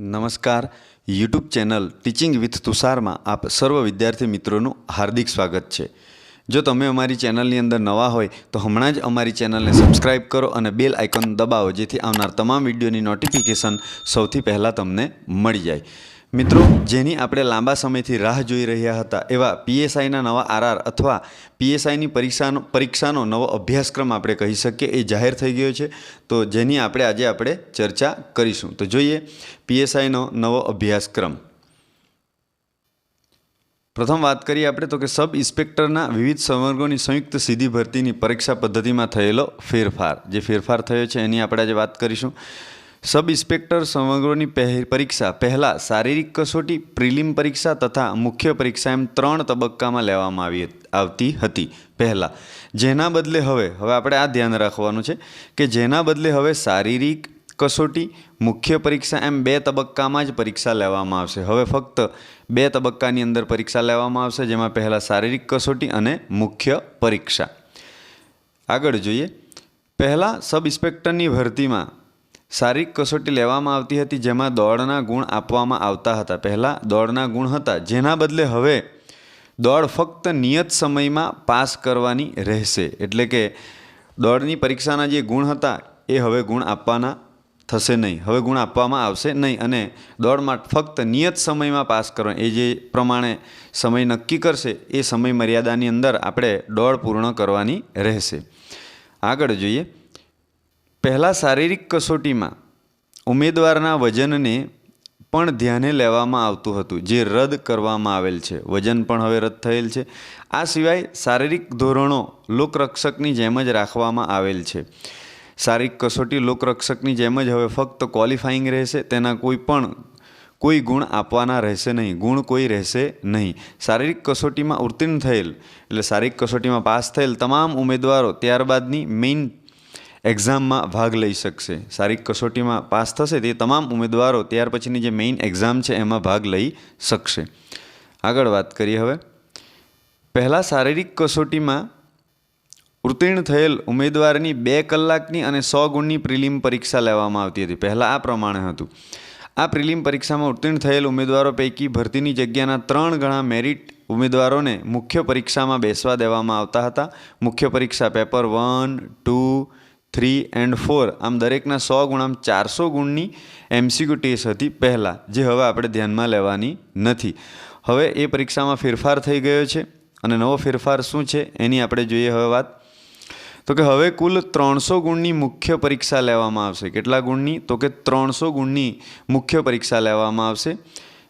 નમસ્કાર. YouTube channel teaching with તુષારમાં આપ સર્વ વિદ્યાર્થી મિત્રોનું હાર્દિક સ્વાગત છે. જો તમે અમારી ચેનલની અંદર નવા હોય, તો હમણાં જ અમારી ચેનલને સબસ્ક્રાઇબ કરો અને બેલ આઇકોન દબાવો, જેથી આવનાર તમામ વિડીયોની નોટિફિકેશન સૌથી પહેલાં તમને મળી જાય. મિત્રો, જેની આપણે લાંબા સમયથી રાહ જોઈ રહ્યા હતા, એવા પીએસઆઈના નવા આરઆર અથવા પીએસઆઈની પરીક્ષાનો પરીક્ષાનો નવો અભ્યાસક્રમ આપણે કહી શકીએ, એ જાહેર થઈ ગયો છે. તો જેની આપણે આજે આપણે ચર્ચા કરીશું. તો જોઈએ પીએસઆઈનો નવો અભ્યાસક્રમ. પ્રથમ વાત કરીએ આપણે, તો કે સબ ઇન્સ્પેક્ટરના વિવિધ સંવર્ગોની સંયુક્ત સીધી ભરતીની પરીક્ષા પદ્ધતિમાં થયેલો ફેરફાર. જે ફેરફાર થયો છે, એની આપણે આજે વાત કરીશું. સબ ઇન્સ્પેક્ટર સમગ્રની પરીક્ષા, પહેલાં શારીરિક કસોટી, પ્રિલિમ પરીક્ષા તથા મુખ્ય પરીક્ષા એમ ત્રણ તબક્કામાં લેવામાં આવી આવતી હતી. પહેલાં, જેના બદલે હવે હવે આપણે આ ધ્યાન રાખવાનું છે કે જેના બદલે હવે શારીરિક કસોટી, મુખ્ય પરીક્ષા એમ બે તબક્કામાં જ પરીક્ષા લેવામાં આવશે. હવે ફક્ત બે તબક્કાની અંદર પરીક્ષા લેવામાં આવશે, જેમાં પહેલાં શારીરિક કસોટી અને મુખ્ય પરીક્ષા. આગળ જોઈએ. પહેલાં સબ ઇન્સ્પેક્ટરની ભરતીમાં શારીરિક કસોટી લેવામાં આવતી હતી જેમાં દોડના ગુણ આપવામાં આવતા હતા. પહેલાં દોડના ગુણ હતા, જેના બદલે હવે દોડ ફક્ત નિયત સમયમાં પાસ કરવાની રહેશે. એટલે કે દોડની પરીક્ષાના જે ગુણ હતા, એ હવે ગુણ આપવાના થશે નહીં. હવે ગુણ આપવામાં આવશે નહીં અને દોડમાં ફક્ત નિયત સમયમાં પાસ કરવા, એ જે પ્રમાણે સમય નક્કી કરશે, એ સમય મર્યાદાની અંદર આપણે દોડ પૂર્ણ કરવાની રહેશે. આગળ જોઈએ. પહેલાં શારીરિક કસોટીમાં ઉમેદવારના વજનને પણ ધ્યાને લેવામાં આવતું હતું, જે રદ કરવામાં આવેલ છે. વજન પણ હવે રદ થયેલ છે. આ સિવાય શારીરિક ધોરણો લોકરક્ષકની જેમ જ રાખવામાં આવેલ છે. શારીરિક કસોટી લોકરક્ષકની જેમ જ હવે ફક્ત ક્વોલિફાઈંગ રહેશે, તેના કોઈ પણ, કોઈ ગુણ આપવાના રહેશે નહીં, ગુણ કોઈ રહેશે નહીં. શારીરિક કસોટીમાં ઉત્તીર્ણ થયેલ, એટલે શારીરિક કસોટીમાં પાસ થયેલ તમામ ઉમેદવારો ત્યારબાદની મેઇન એક્ઝામમાં ભાગ લઈ શકશે. શારીરિક કસોટીમાં પાસ થશે તે તમામ ઉમેદવારો ત્યાર પછીની જે મેઇન એક્ઝામ છે એમાં ભાગ લઈ શકશે. આગળ વાત કરીએ હવે. પહેલાં શારીરિક કસોટીમાં ઉત્તીર્ણ થયેલ ઉમેદવારની બે કલાકની અને સો ગુણની પ્રિલિમ પરીક્ષા લેવામાં આવતી હતી. પહેલાં આ પ્રમાણે હતું. આ પ્રિલિમ પરીક્ષામાં ઉત્તીર્ણ થયેલ ઉમેદવારો પૈકી ભરતીની જગ્યાના ત્રણ ગણા મેરિટ ઉમેદવારોને મુખ્ય પરીક્ષામાં બેસવા દેવામાં આવતા હતા. મુખ્ય પરીક્ષા paper one two three and four આમ દરેકના સો ગુણ, આમ ચારસો ગુણની એમસીક્યુ ટેસ્ટ હતી પહેલાં, જે હવે આપણે ધ્યાનમાં લેવાની નથી. હવે એ પરીક્ષામાં ફેરફાર થઈ ગયો છે અને નવો ફેરફાર શું છે એની આપણે જોઈએ હવે વાત. તો કે હવે કુલ ત્રણસો ગુણની મુખ્ય પરીક્ષા લેવામાં આવશે. કેટલા ગુણની? તો કે ત્રણસો ગુણની મુખ્ય પરીક્ષા લેવામાં આવશે.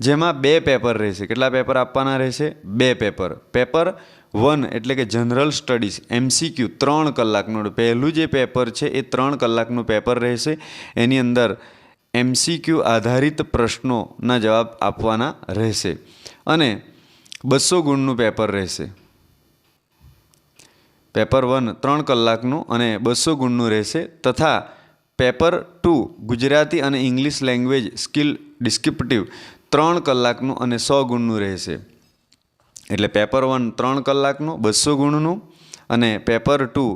જેમાં બે પેપર રહેશે. કેટલા પેપર આપવાના રહેશે? બે પેપર. પેપર વન એટલે કે જનરલ સ્ટડીઝ એમસીક્યુ ત્રણ કલાકનું. પહેલું જે પેપર છે એ ત્રણ કલાકનું પેપર રહેશે. એની અંદર એમસીક્યુ આધારિત પ્રશ્નોના જવાબ આપવાના રહેશે. અને બસો ગુણનું પેપર રહેશે. પેપર વન ત્રણ કલાકનું અને બસો ગુણનું રહેશે. તથા પેપર ટુ, ગુજરાતી અને ઇંગ્લિશ લેંગ્વેજ સ્કિલ ડિસ્ક્રિપ્ટિવ, ત્રણ કલાકનું અને સો ગુણનું રહેશે. એટલે પેપર વન ત્રણ કલાકનું, બસો ગુણનું અને પેપર ટુ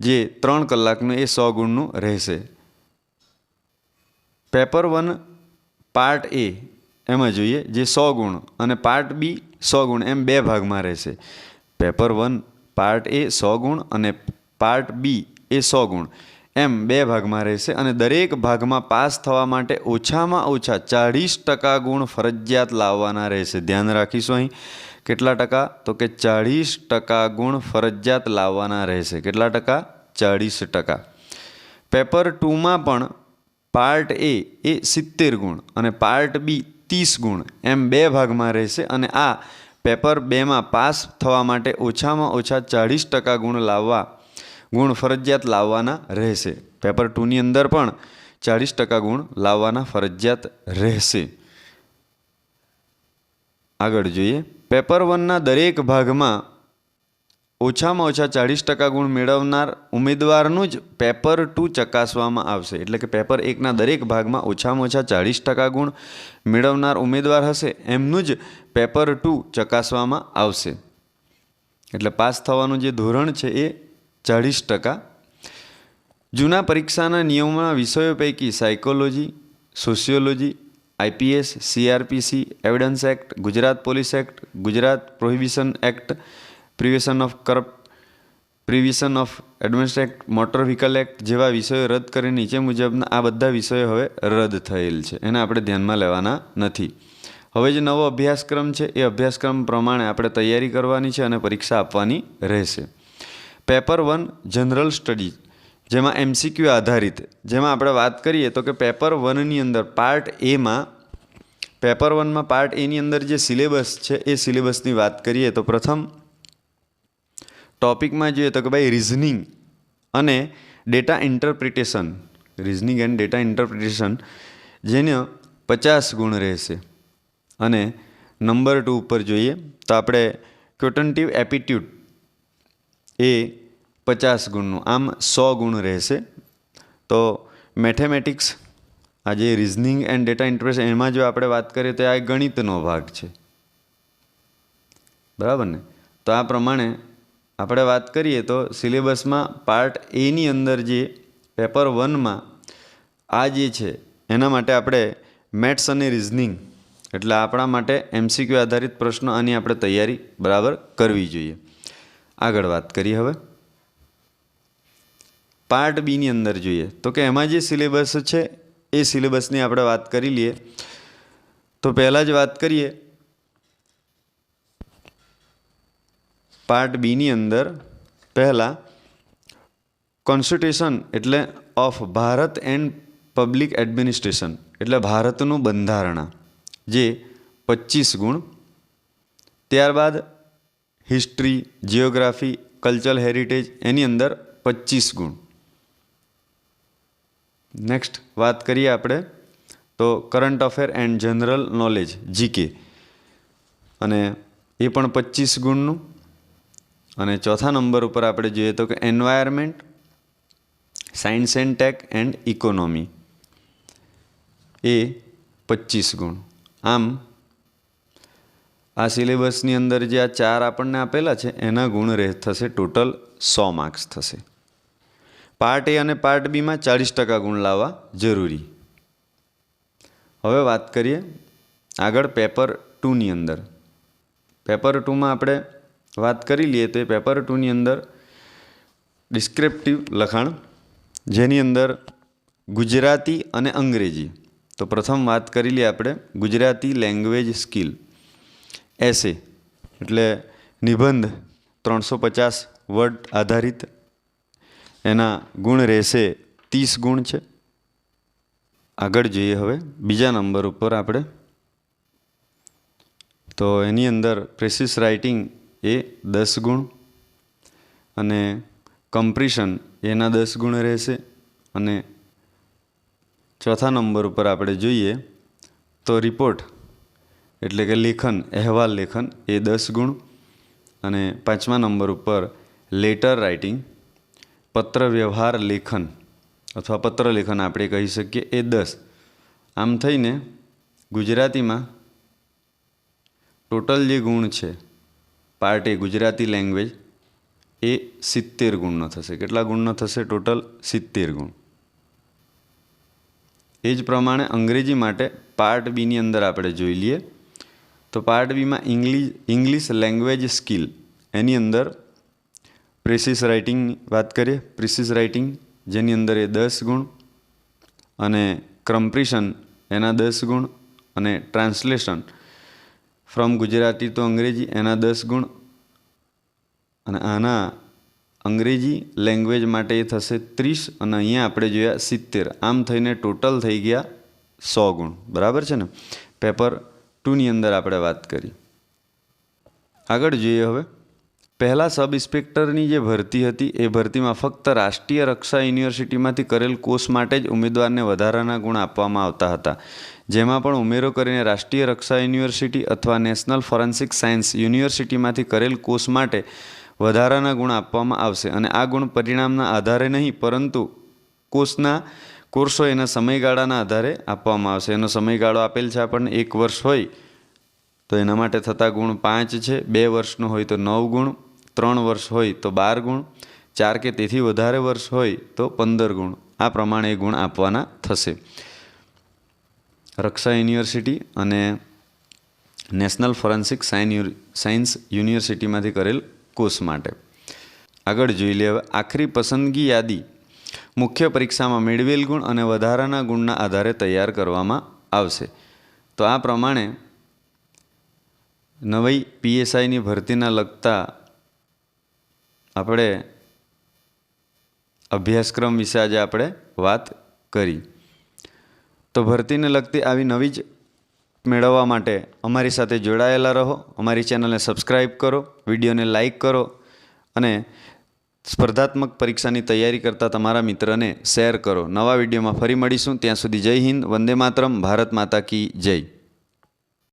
જે ત્રણ કલાકનું એ સો ગુણનું રહેશે. પેપર વન પાર્ટ એ એમાં જોઈએ જે સો ગુણ અને પાર્ટ બી સો ગુણ, એમ બે ભાગમાં રહેશે. પેપર વન પાર્ટ એ સો ગુણ અને પાર્ટ બી એ સો ગુણ. એમ બે ભાગમાં રહેશે અને દરેક ભાગમાં પાસ થવા માટે ઓછામાં ઓછા ચાળીસ ટકા ગુણ ફરજિયાત લાવવાના રહેશે. ધ્યાન રાખીશું અહીં. કેટલા ટકા? તો કે ચાળીસ ટકા ગુણ ફરજિયાત લાવવાના રહેશે. કેટલા ટકા? ચાળીસ ટકા. પેપર ટુમાં પણ પાર્ટ એ એ સિત્તેર ગુણ અને પાર્ટ બી ત્રીસ ગુણ એમ બે ભાગમાં રહેશે અને આ પેપર બેમાં પાસ થવા માટે ઓછામાં ઓછા ચાળીસ ટકા ગુણ લાવવા ગુણ ફરજિયાત લાવવાના રહેશે. પેપર ટુની અંદર પણ ચાળીસ ટકા ગુણ લાવવાના ફરજિયાત રહેશે. આગળ જોઈએ. પેપર વનના દરેક ભાગમાં ઓછામાં ઓછા ચાળીસ ટકા ગુણ મેળવનાર ઉમેદવારનું જ પેપર ટુ ચકાસવામાં આવશે. એટલે કે પેપર એકના દરેક ભાગમાં ઓછામાં ઓછા ચાળીસ ટકા ગુણ મેળવનાર ઉમેદવાર હશે. એમનું જ પેપર ટુ ચકાસવામાં આવશે. એટલે પાસ થવાનું જે ધોરણ છે એ ચાળીસ ટકા. જૂના પરીક્ષાના નિયમોના વિષયો પૈકી psychology, sociology IPS CrPC evidence act, Gujarat police act, Gujarat prohibition act, prevention of corrupt prevention of admins act, motor vehicle act જેવા વિષયો રદ કરી નીચે મુજબના આ બધા વિષયો હવે રદ થયેલ છે. એને આપણે ધ્યાનમાં લેવાના નથી. હવે જે નવો અભ્યાસક્રમ છે, એ અભ્યાસક્રમ પ્રમાણે આપણે તૈયારી કરવાની છે અને પરીક્ષા આપવાની રહેશે. પેપર વન જનરલ સ્ટડી, જેમાં એમસીક્યુ આધારિત. જેમાં આપણે વાત કરીએ તો કે પેપર વનની અંદર પાર્ટ એમાં પેપર વનમાં પાર્ટ એની અંદર જે સિલેબસ છે, એ સિલેબસની વાત કરીએ તો પ્રથમ ટોપિકમાં જોઈએ તો કે ભાઈ રિઝનિંગ અને data interpretation reasoning and data interpretation જેને પચાસ ગુણ રહેશે. અને નંબર ટુ ઉપર જોઈએ તો આપણે ક્વોટન્ટિવ એપ્ટિટ્યૂડ એ પચાસ ગુણનું. આમ સો ગુણ રહેશે. તો મેથેમેટિક્સ આ જે રિઝનિંગ એન્ડ ડેટા ઇન્ટરેસ્ટ એમાં જો આપણે વાત કરીએ તો આ ગણિતનો ભાગ છે. બરાબર ને? તો આ પ્રમાણે આપણે વાત કરીએ તો સિલેબસમાં પાર્ટ એની અંદર જે પેપર વનમાં આ જે છે, એના માટે આપણે મેથ્સ અને રિઝનિંગ એટલે આપણા માટે એમસીક્યુ આધારિત પ્રશ્નો આની આપણે તૈયારી બરાબર કરવી જોઈએ. આગળ વાત કરીએ હવે. પાર્ટ બીની અંદર જોઈએ. તો કે એમાં જે સિલેબસ છે, એ સિલેબસની આપણે વાત કરી લઈએ. તો પહેલાં જ વાત કરીએ. પાર્ટ બીની અંદર પહેલાં કોન્સ્ટિટ્યુશન એટલે of Bharat and public administration એટલે ભારતનું બંધારણા, જે પચીસ ગુણ. ત્યારબાદ હિસ્ટ્રી જિયોગ્રાફી કલ્ચરલ હેરિટેજ એની અંદર પચીસ ગુણ. નેક્સ્ટ વાત કરીએ આપણે તો current affair and general knowledge GK અને એ પણ પચીસ ગુણનું. અને ચોથા નંબર ઉપર આપણે જોઈએ તો કે environment science and tech and economy એ પચીસ ગુણ. આમ આ સિલેબસની અંદર જે આ ચાર આપણને આપેલા છે, એના ગુણ રહે, થશે ટોટલ સો માર્ક્સ થશે. પાર્ટ એ અને પાર્ટ બીમાં ચાળીસ ટકા ગુણ લાવવા જરૂરી. હવે વાત કરીએ આગળ પેપર ટુની અંદર. પેપર ટુમાં આપણે વાત કરી લઈએ તો એ પેપર ટુની અંદર ડિસ્ક્રિપ્ટિવ લખાણ, જેની અંદર ગુજરાતી અને અંગ્રેજી. તો પ્રથમ વાત કરી લઈએ આપણે ગુજરાતી લેંગ્વેજ સ્કિલ. એસે, એટલે નિબંધ ત્રણસો પચાસ વર્ડ આધારિત. એના ગુણ રહેશે ત્રીસ ગુણ છે. આગળ જોઈએ હવે, બીજા નંબર ઉપર આપણે. તો એની અંદર પ્રેસિસ રાઇટિંગ એ દસ ગુણ અને કમ્પ્રિશન એના દસ ગુણ રહેશે. અને ચોથા નંબર ઉપર આપણે જોઈએ તો રિપોર્ટ એટલે કે લેખન, અહેવાલ લેખન, એ દસ ગુણ. અને પાંચમા નંબર ઉપર લેટર રાઇટિંગ પત્ર વ્યવહાર લેખન, અથવા પત્ર લેખન આપણે કહી શકીએ, એ દસ. આમ થઈને ગુજરાતીમાં ટોટલ જે ગુણ છે પાર્ટ એ ગુજરાતી લેંગ્વેજ એ સિત્તેર ગુણનો થશે. કેટલા ગુણનો થશે? ટોટલ સિત્તેર ગુણ. એ જ પ્રમાણે અંગ્રેજી માટે પાર્ટ બીની અંદર આપણે જોઈ લઈએ. તો પાર્ટ બીમાં ઇંગ્લિશ ઇંગ્લિશ લેંગ્વેજ સ્કિલ એની અંદર પ્રિસિસ રાઇટિંગની વાત કરીએ. પ્રિસિસ રાઇટિંગ જેની અંદર એ દસ ગુણ અને ક્રમ્પ્રિશન એના દસ ગુણ અને ટ્રાન્સલેશન ફ્રોમ ગુજરાતી તો અંગ્રેજી, એના દસ ગુણ અને આના અંગ્રેજી લેંગ્વેજ માટે એ થશે ત્રીસ અને અહીંયા આપણે જોયા સિત્તેર. આમ થઈને ટોટલ થઈ ગયા સો ગુણ. બરાબર છે ને? પેપર ટુની અંદર આપણે વાત કરી. આગળ જોઈએ હવે. પહેલાં સબ ઇન્સ્પેક્ટરની જે ભરતી હતી, એ ભરતીમાં ફક્ત રાષ્ટ્રીય રક્ષા યુનિવર્સિટીમાંથી કરેલ કોર્સ માટે જ ઉમેદવારને વધારાના ગુણ આપવામાં આવતા હતા. જેમાં પણ ઉમેરો કરીને રાષ્ટ્રીય રક્ષા યુનિવર્સિટી અથવા નેશનલ ફોરેન્સિક સાયન્સ યુનિવર્સિટીમાંથી કરેલ કોર્સ માટે વધારાના ગુણ આપવામાં આવશે. અને આ ગુણ પરિણામના આધારે નહીં, પરંતુ કોર્સના કોર્સો એના સમયગાળાના આધારે આપવામાં આવશે. એનો સમયગાળો આપેલ છે આપણને એક વર્ષ હોય તો એના માટે થતા ગુણ પાંચ છે. બે વર્ષનો હોય તો નવ ગુણ, ત્રણ વર્ષ હોય તો બાર ગુણ, ચાર કે તેથી વધારે વર્ષ હોય તો પંદર ગુણ. આ પ્રમાણે એ ગુણ આપવાના થશે. રક્ષા યુનિવર્સિટી અને નેશનલ ફોરેન્સિક સાયન્સ યુનિવર્સિટીમાંથી કરેલ કોર્સ માટે. આગળ જોઈ લે. આખરી પસંદગી યાદી મુખ્ય પરીક્ષામાં મેળવેલ ગુણ અને વધારાના ગુણના આધારે તૈયાર કરવામાં આવશે. તો આ પ્રમાણે નવી પીએસઆઈની ભરતીના લગતા આપણે અભ્યાસક્રમ વિશે આજે આપણે વાત કરી. તો ભરતીને લગતી આવી નવી જ મેળવવા માટે અમારી સાથે જોડાયેલા રહો. અમારી ચેનલને સબસ્ક્રાઈબ કરો, વિડીયોને લાઈક કરો અને સ્પર્ધાત્મક પરીક્ષાની તૈયારી કરતા તમારા મિત્રને શેર કરો. નવા વિડીયોમાં ફરી મળીશું. ત્યાં સુધી જય હિન્દ, વંદે માતરમ, ભારત માતા કી જય.